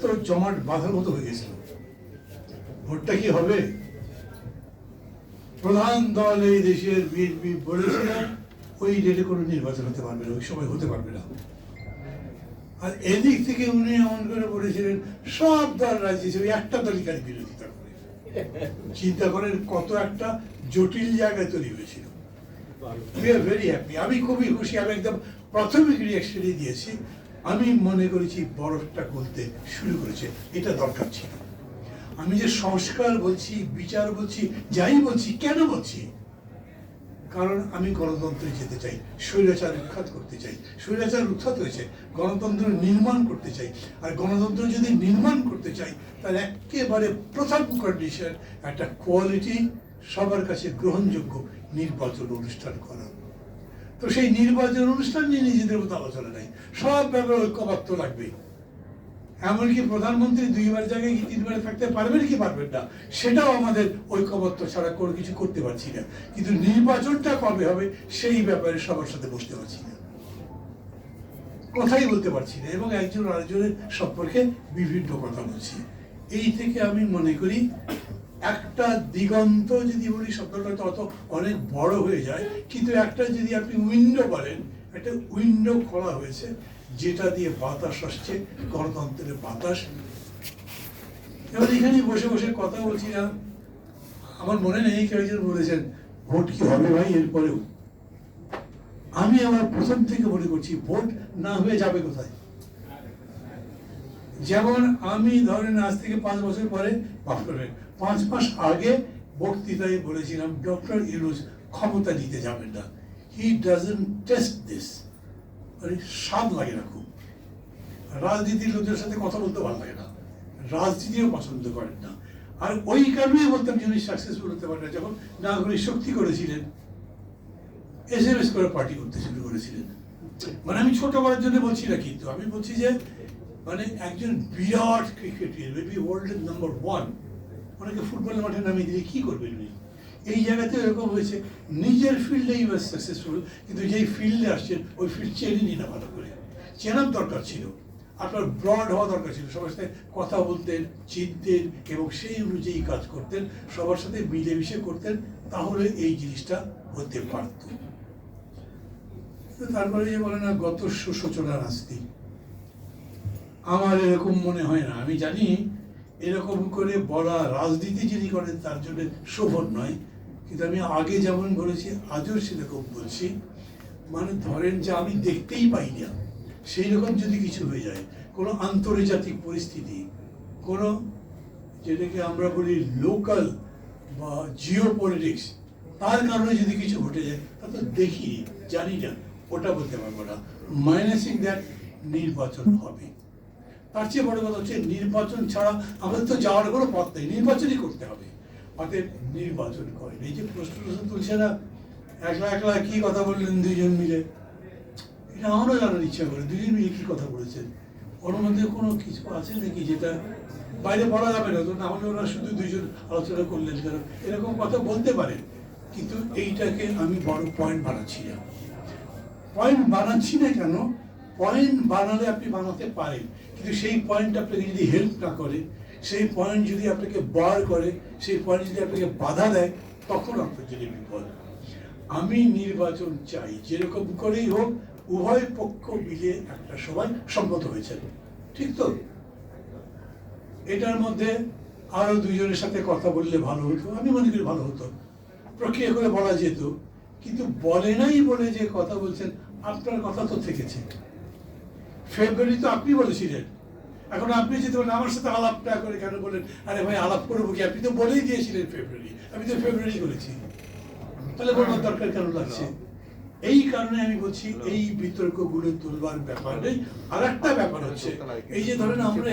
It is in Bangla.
তো জমাট বাঁধার মতো হয়ে গেছিল। ভোটটা কি হবে? প্রধান দল এই দেশের বিএনপি বলেছিল ওই ডেটে কোনো নির্বাচন হতে পারবে না, ওই সময় হতে পারবে না। আর এদিক থেকে উনি এমন করে বলেছিলেন, সব দল একটা বিরোধিতা করে। চিন্তা করেন কত একটা জটিল জায়গায় তৈরি হয়েছিল। উই আর ভেরি হ্যাপি আমি খুবই খুশি, আমি একদম প্রাথমিক রিয়াকশনই দিয়েছি। আমি মনে করেছি বরফটা গলতে শুরু করেছে, এটা দরকার ছিল। আমি যে সংস্কার বলছি, বিচার বলছি, যাই বলছি, কেন বলছি? কারণ আমি গণতন্ত্রে যেতে চাই, স্বৈরাচার উৎখাত করতে চাই, স্বৈরাচার উৎখাত হয়েছে, গণতন্ত্র নির্মাণ করতে চাই। আর গণতন্ত্র যদি নির্মাণ করতে চাই, তাহলে একেবারে প্রথম কন্ডিশন একটা কোয়ালিটি সবার কাছে গ্রহণযোগ্য নির্বাচন অনুষ্ঠান করা। তো সেই নির্বাচন অনুষ্ঠান নিয়ে নিজেদের মতো আলোচনা নাই। সব ব্যাপারে ঐক্যবদ্ধ লাগবে। এমনকি প্রধানমন্ত্রী দুইবার জায়গায় কি তিনবারে থাকতে পারবেন কি পারবেন না, সেটাও আমাদের ঐক্যবদ্ধ ছাড়া কোনো কিছু করতে পারছি না। কিন্তু নির্বাচনটা কবে হবে, সেই ব্যাপারে সবার সাথে বসতে পারছি না। কথাই বলতে পারছি না, এবং একজন আরেকজনের সম্পর্কে বিভিন্ন কথা বলছি। এই থেকে আমি মনে করি একটা দিগন্ত যদি বলি শব্দটা তো অত অনেক বড় হয়ে যায়, কিন্তু একটা যদি আপনি উইন্ডো বলেন, একটা উইন্ডো খোলা হয়েছে, যেটা দিয়ে বাতাস আসছে, গণতন্ত্রের বাতাস। এবার এখানে বসে বসে কথা বলছিলাম আমার মনে নেই কেউ একজন বলেছেন, ভোট কি হবে ভাই এরপরেও? আমি আমার প্রথম থেকে মনে করছি, ভোট না হয়ে যাবে কোথায়? যেমন আমি ধরেন আজ থেকে পাঁচ বছর পরে, মাফ করবেন পাঁচ মাস আগে বক্তৃতায় বলেছিলাম, ডক্টর ইউনুস ক্ষমতা নিতে যাবেন না। হি ডাজেন্ট টেস্ট দিস মানে স্বাদ লাগে না খুব। রাজনীতির লোকদের সাথে কথা বলতে ভালো লাগে না। রাজনীতিও পছন্দ করেন না। আর ওই কারণেই বলতাম যে উনি সাকসেসফুল হতে পারেন না। যখন শক্তি করেছিলেন এস এম এস করে পার্টি করতে শুরু করেছিলেন। মানে আমি ছোট করার জন্য বলছি না কিন্তু। আমি বলছি যে মানে একজন বিরাট ক্রিকেটার মেবি ওয়ার্ল্ডের নাম্বার ওয়ান অনেকে ফুটবলের মাঠে নামিয়ে দিলে কি করবেন উনি? এই জায়গাতে এরকম হয়েছে, নিজের ফিল্ডে ইউ সাকসেসফুল কিন্তু যেই ফিল্ডে আসছেন, ওই ফিল্ড চেনে না ভালো করে। চেনার দরকার ছিল। আপনার ব্রড হওয়া দরকার ছিল। সবার সাথে কথা বলতেন, চিনতেন এবং সেই অনুযায়ী কাজ করতেন, সবার সাথে মিলেমিশে করতেন, তাহলে এই জিনিসটা হতে পারত। তারপরে যে বলে না, গত সুসূচনা নাস্তি আমার এরকম মনে হয় না। আমি জানি এরকম করে বলা রাজনীতি যিনি করেন, তার জন্য শোভন নয়। কিন্তু আমি আগে যেমন বলেছি, আজও সেরকম বলছি। মানে ধরেন যে আমি দেখতেই পাই না সেই রকম যদি কিছু হয়ে যায়, কোনো আন্তর্জাতিক পরিস্থিতি, কোনো যেটাকে আমরা বলি লোকাল বা জিও পলিটিক্স তার কারণে যদি কিছু ঘটে যায়, তা তো দেখি, জানি না। ওটা বলতে পারব না। মাইনাসিং দ্যাট নির্বাচন হবে। তার চেয়ে বড় কথা হচ্ছে নির্বাচন ছাড়া আমাদের তো যাওয়ার কোনো পথ নেই, নির্বাচনই করতে হবে। অতএব নির্বাচন করেন। এই যে প্রশ্ন প্রশ্ন তুলছে না, একলা একলা কি কথা বললেন দুইজন মিলে? এটা আমারও জানার ইচ্ছা করে দুজন মিলে কি কথা বলেছেন? ওর মধ্যে কোনো কিছু আছে নাকি যেটা বাইরে বলা যাবে না? তো না হলে ওরা শুধু দুইজন আলোচনা করলেন কেন? এরকম কথা বলতে পারে, কিন্তু এইটাকে আমি বড় পয়েন্ট বানাচ্ছি না। পয়েন্ট বানাচ্ছি না কেন? পয়েন্ট বানালে আপনি বানাতে পারেন। কিন্তু সেই পয়েন্ট আপনাকে যদি হেল্প না করে, সেই পয়েন্ট যদি আপনাকে বার করে, সেই পয়েন্ট যদি আপনাকে বাধা দেয়, তখন আপনার জন্য বিপদ। আমি নির্বাচন চাই, যেরকম করেই হোক, উভয় পক্ষ মিলে একটা সবাই সম্মত হয়েছে ঠিক তো? এটার মধ্যে আরও দুইজনের সাথে কথা বললে ভালো হতো, আমি মনে করি ভালো হতো। প্রক্রিয়া করে বলা যেত, কিন্তু বলে নাই বলে যে কথা বলছেন, আপনার কথা তো থেকেছে। ফেব্রুয়ারি তো আপনি বলেছিলেন। এখন আপনি যে বলেন আমার সাথে আলাপটা করে কেন বলেন আরে ভাই, আলাপ করব কি? আপনি তো বলেই দিয়েছিলেন ফেব্রুয়ারি আমি তো ফেব্রুয়ারি করেছি তাহলে বলার দরকার কেন লাগছে? এই কারণে আমি বলছি, এই বিতর্কগুলো তুলবার ব্যাপার নেই। আর একটা ব্যাপার হচ্ছে, এই যে ধরেন আমরা